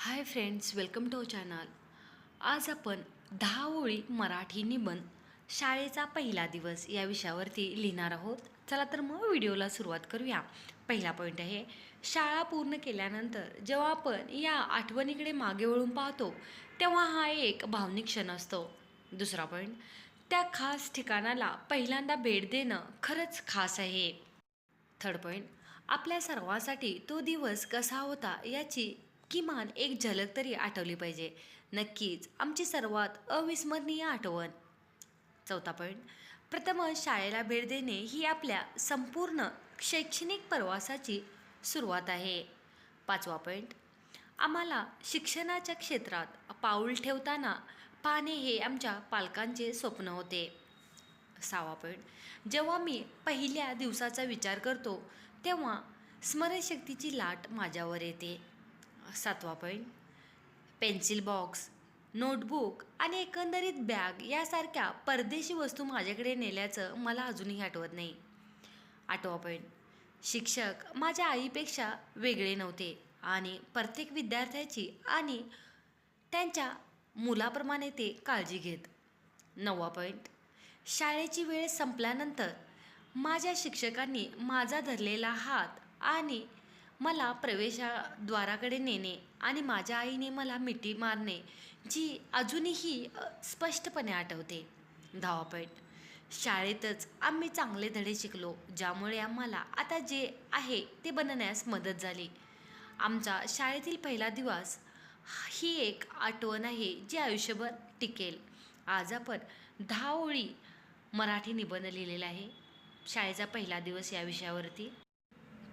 Hi friends welcome to channel. आज आपण दहा ओळी मराठी निबंध शाळेचा पहिला दिवस या विषयावरती लिहिणार आहोत. चला तर मग व्हिडिओला सुरुवात करूया. पहिला पॉईंट आहे शाळा पूर्ण केल्यानंतर जेव्हा आपण या आठवणीकडे मागे वळून पाहतो तेव्हा हा एक भावनिक क्षण असतो. दुसरा पॉईंट त्या खास ठिकाणाला पहिल्यांदा भेट देणं खरंच खास आहे. थर्ड पॉईंट आपल्या सर्वांसाठी तो दिवस कसा होता याची किमान एक झलक तरी आठवली पाहिजे. नक्कीच आमची सर्वात अविस्मरणीय आठवण. चौथा पॉईंट प्रथमच शाळेला भेट देणे ही आपल्या संपूर्ण शैक्षणिक प्रवासाची सुरुवात आहे. पाचवा पॉईंट आम्हाला शिक्षणाच्या क्षेत्रात पाऊल ठेवताना पाहणे हे आमच्या पालकांचे स्वप्न होते. सहावा पॉईंट जेव्हा मी पहिल्या दिवसाचा विचार करतो तेव्हा स्मरणशक्तीची लाट माझ्यावर येते. सातवा पॉईंट पेन्सिल बॉक्स नोटबुक आणि एकंदरीत बॅग यासारख्या परदेशी वस्तू माझ्याकडे नेल्याचं मला अजूनही आठवत नाही. आठवा पॉईंट शिक्षक माझ्या आईपेक्षा वेगळे नव्हते आणि प्रत्येक विद्यार्थ्याची आणि त्यांच्या मुलाप्रमाणे ते काळजी घेत. नववा पॉईंट शाळेची वेळ संपल्यानंतर माझ्या शिक्षकांनी माझा धरलेला हात आणि मला प्रवेशद्वाराकडे नेणे आणि माझ्या आईने मला मिठी मारणे जी अजूनही स्पष्टपणे आठवते. दहावा शाळेतच आम्ही चांगले धडे शिकलो ज्यामुळे आम्हाला आता जे आहे ते बनण्यास मदत झाली. आमचा शाळेतील पहिला दिवस ही एक आठवण आहे जी आयुष्यभर टिकेल. आज आपण दहा ओळी मराठी निबंध लिहिलेला आहे. शाळेचा पहिला दिवस या विषयावरती.